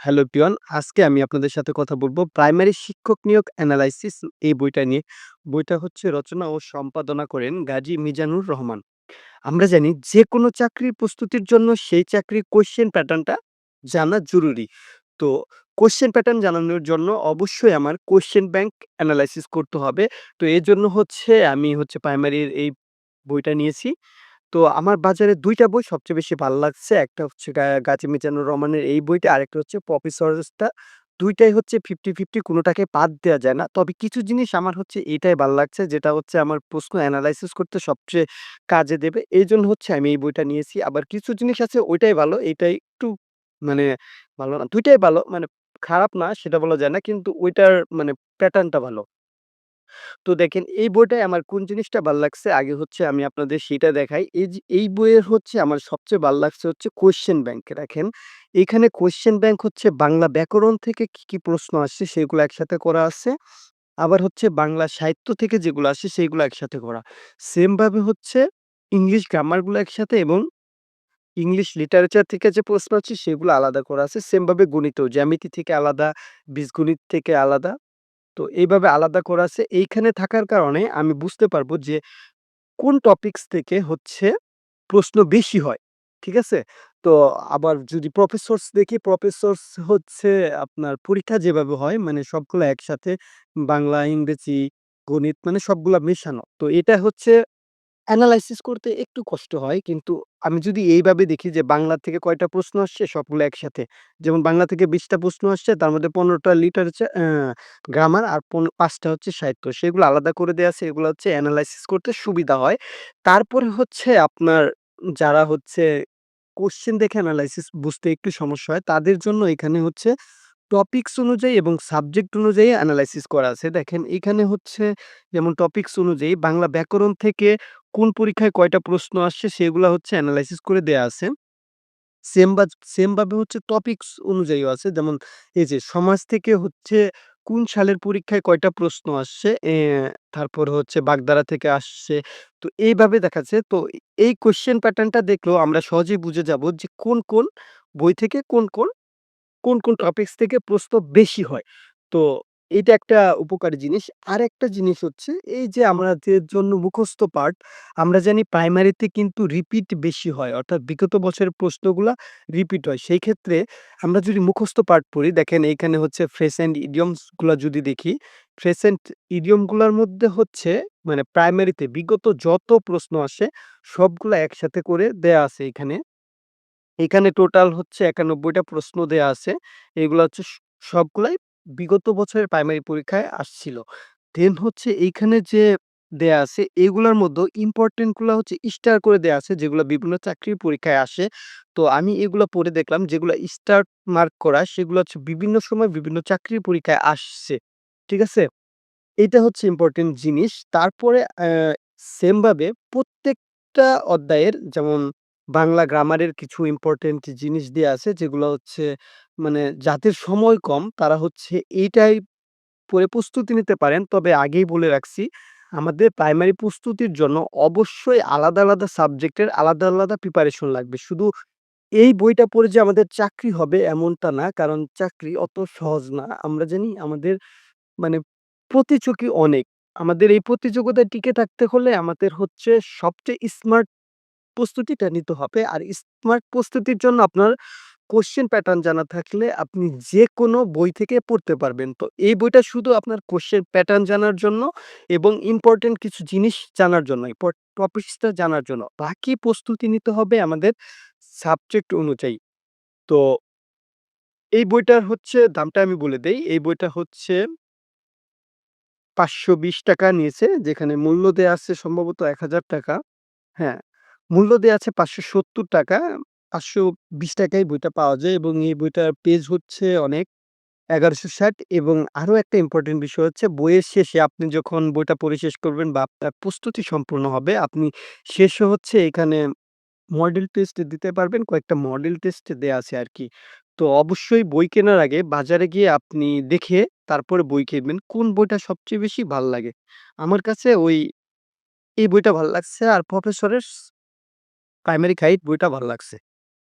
Hello peon আজকে আমি আপনাদের সাথে কথা বলব প্রাইমারি শিক্ষক নিয়োগ অ্যানালাইসিস এই বইটা নিয়ে। বইটা হচ্ছে রচনা ও সম্পাদনা করেন গাজী মিজানুর রহমান। আমরা জানি যে কোনো চাকরির প্রস্তুতির জন্য সেই চাকরির কোশ্চেন প্যাটার্নটা জানা জরুরি। তো কোশ্চেন প্যাটার্ন জানানোর জন্য অবশ্যই আমার কোশ্চেন ব্যাংক অ্যানালাইসিস করতে হবে। তো এই জন্য হচ্ছে আমি হচ্ছে প্রাইমারির এই বইটা নিয়েছি। তো আমার বাজারে ২ টা বই সবচেয়ে বেশি ভালো লাগছে। একটা হচ্ছে গা গাজী মিজানুর রহমানের এই বইটা, আরেকটা হচ্ছে পপি সরেসটা। ২ টাই হচ্ছে 50-50 কোনটাকে বাদ দেয়া যায় না। তবে কিছু জিনিস আমার হচ্ছে এটাই ভালো লাগছে যেটা হচ্ছে আমার প্রশ্ন এনালাইসিস করতে সবচেয়ে কাজে দেবে। এইজন্য হচ্ছে আমি এই বইটা নিয়েছি। আবার কিছু জিনিস আছে ওইটাই ভালো, এইটা একটু মানে ভালো না। ২ টাই ভালো মানে খারাপ না সেটা বলা যায় না। কিন্তু ওইটার মানে প্যাটার্নটা ভালো। তো দেখেন এই বইটায় আমার কোন জিনিসটা ভালো লাগছে আগে হচ্ছে আমি আপনাদের সেটা দেখাই। এই যে এই বইয়ের হচ্ছে আমার সবচেয়ে ভালো লাগছে হচ্ছে কোয়েশ্চেন ব্যাংক। দেখেন এখানে কোয়েশ্চেন ব্যাংক হচ্ছে বাংলা ব্যাকরণ থেকে কি, কি প্রশ্ন আসছে সেগুলো একসাথে করা আছে। আবার হচ্ছে বাংলা সাহিত্য থেকে যেগুলো আসে সেগুলো একসাথে করা। সেমভাবে হচ্ছে ইংলিশ গ্রামারগুলো একসাথে এবং ইংলিশ লিটারেচার থেকে যে প্রশ্ন আছে সেগুলো আলাদা করা আছে। সেমভাবে গণিত জ্যামিতি থেকে আলাদা, বীজগণিত থেকে আলাদা। তো এইভাবে আলাদা করা আছে। এইখানে থাকার কারণে আমি বুঝতে পারব যে কোন টপিকস থেকে হচ্ছে প্রশ্ন বেশি হয়। ঠিক আছে? তো আবার যদি প্রফেসর্স দেখি, প্রফেসর্স হচ্ছে আপনার পরীক্ষা যেভাবে হয় মানে সবগুলো একসাথে বাংলা, ইংরেজি, গণিত মানে সবগুলা মেশানো। তো এটা হচ্ছে এনালাইসিস করতে একটু কষ্ট হয়। কিন্তু আমি যদি এইভাবে দেখি যে, বাংলা থেকে কয়টা প্রশ্ন আসছে, সবগুলো একসাথে। যেমন বাংলা থেকে ২০ টা প্রশ্ন আসছে, তার মধ্যে ১৫ টা লিটারেচার গ্রামার আর পন ৫ টা হচ্ছে সাহিত্য। সেগুলো আলাদা করে দেয়া আছে। এগুলো হচ্ছে অ্যানালাইসিস করতে সুবিধা হয়। তারপরে হচ্ছে আপনার যারা হচ্ছে কোশ্চেন দেখে অ্যানালাইসিস বুঝতে একটু সমস্যা হয়, তাদের জন্য এখানে হচ্ছে টপিকস অনুযায়ী এবং সাবজেক্ট অনুযায়ী অ্যানালাইসিস করা আছে। দেখেন, এখানে হচ্ছে যেমন টপিকস অনুযায়ী বাংলা ব্যাকরণ থেকে কোন পরীক্ষায় কয়টা প্রশ্ন আসছে সেগুলো হচ্ছে অ্যানালাইসিস করে দেয়া আছে। সেম বাজ সেম ভাবে হচ্ছে টপিকস অনুযায়ীও আছে। যেমন এই যে সমাজ থেকে হচ্ছে কোন সালের পরীক্ষায় কয়টা প্রশ্ন আসছে, তারপর হচ্ছে বাগধারা থেকে আসছে। তো এইভাবে দেখাচ্ছে। তো এই কোয়েশ্চেন প্যাটার্নটা দেখলেও আমরা সহজেই বুঝে যাব যে কোন, কোন বই থেকে কোন, কোন কোন, কোন টপিকস থেকে প্রশ্ন বেশি হয়। তো এইটা একটা উপকারী জিনিস। আরেকটা জিনিস হচ্ছে এই যে আমাদের জন্য মুখস্থ পাঠ, আমরা জানি প্রাইমারিতে কিন্তু রিপিট বেশি হয়। অর্থাৎ বিগত বছরের প্রশ্নগুলা রিপিট হয়। সেই ক্ষেত্রে আমরা যদি মুখস্থ পাঠ পড়ি, দেখেন এইখানে হচ্ছে ফ্রেজ অ্যান্ড ইডিয়মসগুলা যদি দেখি, ফ্রেজ অ্যান্ড ইডিয়মগুলার মধ্যে হচ্ছে মানে প্রাইমারিতে বিগত যত প্রশ্ন আসে সবগুলা একসাথে করে দেয়া আছে এখানে। এখানে টোটাল হচ্ছে ৯১ টা প্রশ্ন দেয়া আছে। এগুলা হচ্ছে সবগুলাই বিগত বছরের প্রাইমারি পরীক্ষায় আসছিল। দেন হচ্ছে এইখানে যে দেয়া আছে, এগুলার মধ্যেও ইম্পোর্টেন্টগুলা হচ্ছে স্টার করে দেয়া আছে, যেগুলা বিভিন্ন চাকরির পরীক্ষায় আসে। তো আমি এগুলা পড়ে দেখলাম, যেগুলা স্টার মার্ক করা, সেগুলো হচ্ছে বিভিন্ন সময় বিভিন্ন চাকরির পরীক্ষায় আসছে। ঠিক আছে? এটা হচ্ছে ইম্পোর্টেন্ট জিনিস। তারপরে অ্যা সেম ভাবে প্রত্যেকটা অধ্যায়ের যেমন বাংলা গ্রামারের কিছু ইম্পোর্টেন্ট জিনিস দেয়া আছে, যেগুলো হচ্ছে মানে যাদের সময় কম তারা হচ্ছে এইটাই পড়ে প্রস্তুতি নিতে পারেন। তবে আগেই বলে রাখছি আমাদের প্রাইমারি প্রস্তুতির জন্য অবশ্যই আলাদা, আলাদা সাবজেক্টের আলাদা, আলাদা প্রিপারেশন লাগবে। শুধু এই বইটা পড়ে যে আমাদের চাকরি হবে এমনটা না। কারণ চাকরি অত সহজ না। আমরা জানি আমাদের মানে প্রতিযোগী অনেক। আমাদের এই প্রতিযোগিতায় টিকে থাকতে হলে আমাদের হচ্ছে সবচেয়ে স্মার্ট প্রস্তুতিটা নিতে হবে। আর স্মার্ট প্রস্তুতির জন্য আপনার কোয়েশ্চেন প্যাটার্ন জানা থাকলে আপনি যে কোনো বই থেকে পড়তে পারবেন। তো এই বইটা শুধু আপনার কোয়েশ্চেন প্যাটার্ন জানার জন্য এবং ইম্পোর্টেন্ট কিছু জিনিস জানার জন্য, টপিকসটা জানার জন্য। বাকি প্রস্তুতি নিতে হবে আমাদের সাবজেক্ট অনুযায়ী। তো এই বইটার হচ্ছে দামটা আমি বলে দেই। এই বইটা হচ্ছে ৳৫২০ নিয়েছে। যেখানে মূল্য দেয়া আছে সম্ভবত ৳১,০০০ হ্যাঁ, মূল্য দেয়া আছে ৳৫৭০ ৳৫২০ টাকায় বইটা পাওয়া যায় এবং এই বইটার পেজ হচ্ছে অনেক ১১৬০ এবং আরও একটা ইম্পোর্টেন্ট বিষয় হচ্ছে বইয়ের শেষে আপনি যখন বইটা পড়ে শেষ করবেন বা আপনার প্রস্তুতি সম্পূর্ণ হবে, আপনি শেষে হচ্ছে এখানে মডেল টেস্ট দিতে পারবেন। কয়েকটা মডেল টেস্ট দেয়া আছে আরকি। তো অবশ্যই বই কেনার আগে বাজারে গিয়ে আপনি দেখে তারপরে বই কিনবেন। কোন বইটা সবচেয়ে বেশি ভালো লাগে? আমার কাছে ওই এই বইটা ভালো লাগছে আর প্রফেসরের প্রাইমারি গাইড বইটা ভালো লাগছে।